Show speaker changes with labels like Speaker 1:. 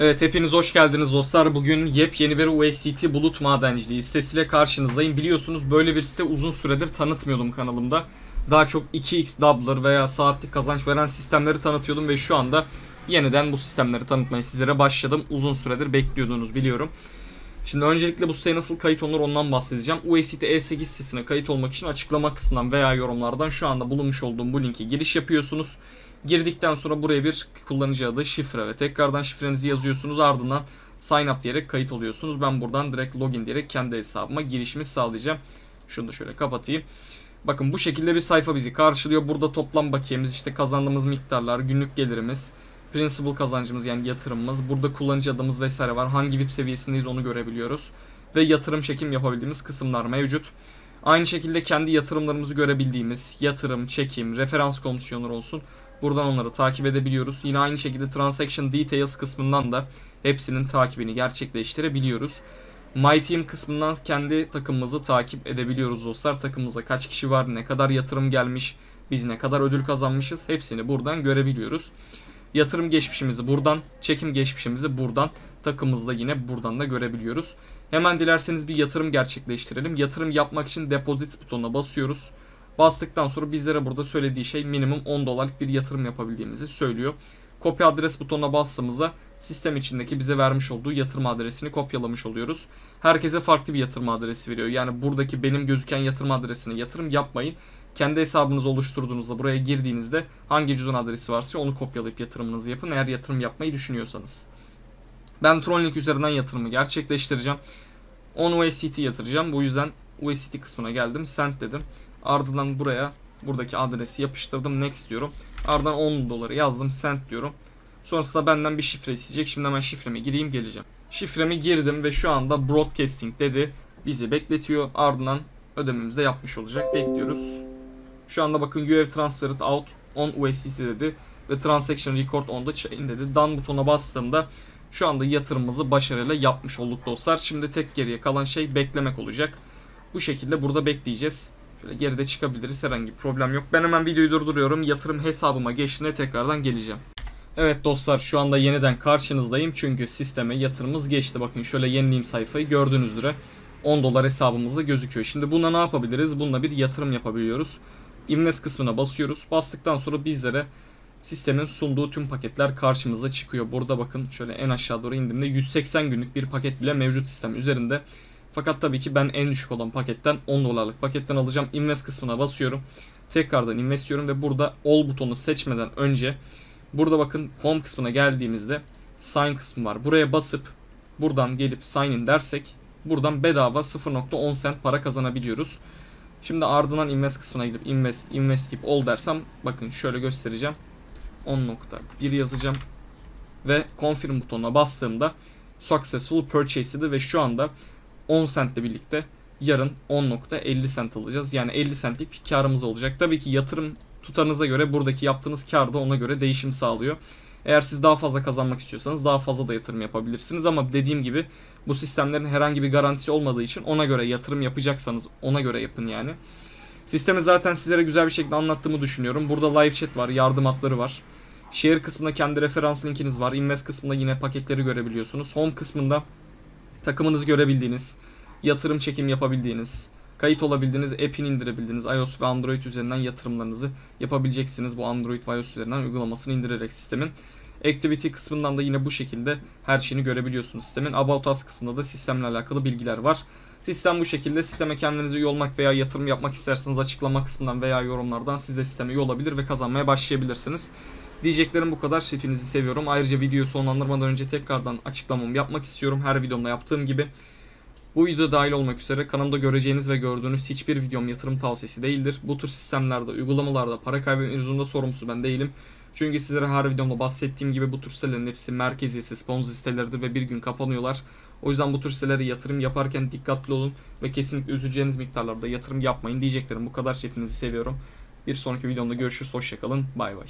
Speaker 1: Evet hepiniz hoş geldiniz dostlar. Bugün yepyeni bir USDT bulut madenciliği sitesiyle karşınızdayım. Biliyorsunuz böyle bir site uzun süredir tanıtmıyordum kanalımda. Daha çok 2x doubler veya saatlik kazanç veren sistemleri tanıtıyordum ve şu anda yeniden bu sistemleri tanıtmaya sizlere başladım. Uzun süredir bekliyordunuz biliyorum. Şimdi öncelikle bu siteye nasıl kayıt olunur ondan bahsedeceğim. USDT E8 sitesine kayıt olmak için açıklama kısmından veya yorumlardan şu anda bulunmuş olduğum bu linke giriş yapıyorsunuz. Girdikten sonra buraya bir kullanıcı adı, şifre ve tekrardan şifrenizi yazıyorsunuz. Ardından sign up diyerek kayıt oluyorsunuz. Ben buradan direkt login diyerek kendi hesabıma girişimi sağlayacağım. Şunu da şöyle kapatayım. Bakın bu şekilde bir sayfa bizi karşılıyor. Burada toplam bakiyemiz, işte kazandığımız miktarlar, günlük gelirimiz, principal kazancımız yani yatırımımız, burada kullanıcı adımız vesaire var. Hangi VIP seviyesindeyiz onu görebiliyoruz. Ve yatırım çekim yapabildiğimiz kısımlar mevcut. Aynı şekilde kendi yatırımlarımızı görebildiğimiz yatırım, çekim, referans komisyonları olsun. Buradan onları takip edebiliyoruz. Yine aynı şekilde Transaction Details kısmından da hepsinin takibini gerçekleştirebiliyoruz. My Team kısmından kendi takımımızı takip edebiliyoruz dostlar. Takımımızda kaç kişi var, ne kadar yatırım gelmiş, biz ne kadar ödül kazanmışız hepsini buradan görebiliyoruz. Yatırım geçmişimizi buradan, çekim geçmişimizi buradan, takımımızda yine buradan da görebiliyoruz. Hemen dilerseniz bir yatırım gerçekleştirelim. Yatırım yapmak için Deposit butonuna basıyoruz. Bastıktan sonra bizlere burada söylediği şey minimum 10 dolarlık bir yatırım yapabildiğimizi söylüyor. Kopya adres butonuna bastığımızda sistem içindeki bize vermiş olduğu yatırım adresini kopyalamış oluyoruz. Herkese farklı bir yatırım adresi veriyor. Yani buradaki benim gözüken yatırım adresine yatırım yapmayın. Kendi hesabınızı oluşturduğunuzda buraya girdiğinizde hangi cüzdan adresi varsa onu kopyalayıp yatırımınızı yapın eğer yatırım yapmayı düşünüyorsanız. Ben Tronlink üzerinden yatırımı gerçekleştireceğim. 10 USDT yatıracağım. Bu yüzden USDT kısmına geldim. Send dedim. Ardından buraya buradaki adresi yapıştırdım. Next diyorum. Ardından 10 doları yazdım. Send diyorum. Sonrasında benden bir şifre isteyecek. Şimdi hemen şifremi gireyim geleceğim. Şifremi girdim ve şu anda broadcasting dedi. Bizi bekletiyor. Ardından ödememizi de yapmış olacak. Bekliyoruz. Şu anda bakın you have transferred out on USDT dedi. Ve transaction record on the chain dedi. Done butonuna bastığımda şu anda yatırımımızı başarıyla yapmış olduk dostlar. Şimdi tek geriye kalan şey beklemek olacak. Bu şekilde burada bekleyeceğiz. Şöyle geride çıkabiliriz herhangi bir problem yok. Ben hemen videoyu durduruyorum. Yatırım hesabıma geçtiğinde tekrardan geleceğim. Evet dostlar şu anda yeniden karşınızdayım. Çünkü sisteme yatırımımız geçti. Bakın şöyle yenileyim sayfayı gördüğünüz üzere 10 dolar hesabımızda gözüküyor. Şimdi buna ne yapabiliriz? Bununla bir yatırım yapabiliyoruz. Invest kısmına basıyoruz. Bastıktan sonra bizlere sistemin sunduğu tüm paketler karşımıza çıkıyor. Burada bakın şöyle en aşağı doğru indiğimde 180 günlük bir paket bile mevcut sistem üzerinde. Fakat tabii ki ben en düşük olan paketten 10 dolarlık paketten alacağım. Invest kısmına basıyorum. Tekrardan invest diyorum ve burada all butonu seçmeden önce burada bakın home kısmına geldiğimizde sign kısmı var. Buraya basıp buradan gelip sign in dersek buradan bedava 0.10 cent para kazanabiliyoruz. Şimdi ardından invest kısmına gidip invest invest gibi all dersem bakın şöyle göstereceğim. 10.1 yazacağım ve confirm butonuna bastığımda successful purchase dedi ve şu anda 10 centle birlikte yarın 10.50 cent alacağız. Yani 50 centlik bir karımız olacak. Tabii ki yatırım tutarınıza göre buradaki yaptığınız kar da ona göre değişim sağlıyor. Eğer siz daha fazla kazanmak istiyorsanız daha fazla da yatırım yapabilirsiniz ama dediğim gibi bu sistemlerin herhangi bir garantisi olmadığı için ona göre yatırım yapacaksanız ona göre yapın yani. Sistemi zaten sizlere güzel bir şekilde anlattığımı düşünüyorum. Burada live chat var, yardım hatları var. Share kısmında kendi referans linkiniz var. Invest kısmında yine paketleri görebiliyorsunuz. Home kısmında takımınızı görebildiğiniz, yatırım çekim yapabildiğiniz, kayıt olabildiğiniz, app'ini indirebildiğiniz iOS ve Android üzerinden yatırımlarınızı yapabileceksiniz. Bu Android ve iOS üzerinden uygulamasını indirerek sistemin. Activity kısmından da yine bu şekilde her şeyini görebiliyorsunuz sistemin. About Us kısmında da sistemle alakalı bilgiler var. Sistem bu şekilde. Sisteme kendinizi üye olmak veya yatırım yapmak isterseniz açıklama kısmından veya yorumlardan siz de sisteme üye olabilir ve kazanmaya başlayabilirsiniz. Diyeceklerim bu kadar. Hepinizi seviyorum. Ayrıca videoyu sonlandırmadan önce tekrardan açıklamamı yapmak istiyorum. Her videomda yaptığım gibi. Bu video dahil olmak üzere kanalımda göreceğiniz ve gördüğünüz hiçbir videom yatırım tavsiyesi değildir. Bu tür sistemlerde, uygulamalarda para kaybetme sorumlusu ben değilim. Çünkü sizlere her videomda bahsettiğim gibi bu tür sitelerin hepsi merkeziyetsiz sponsor siteleridir ve bir gün kapanıyorlar. O yüzden bu tür sitelere yatırım yaparken dikkatli olun ve kesinlikle üzüleceğiniz miktarlarda yatırım yapmayın diyeceklerim bu kadar. Hepinizi seviyorum. Bir sonraki videomda görüşürüz. Hoşçakalın. Bay bay.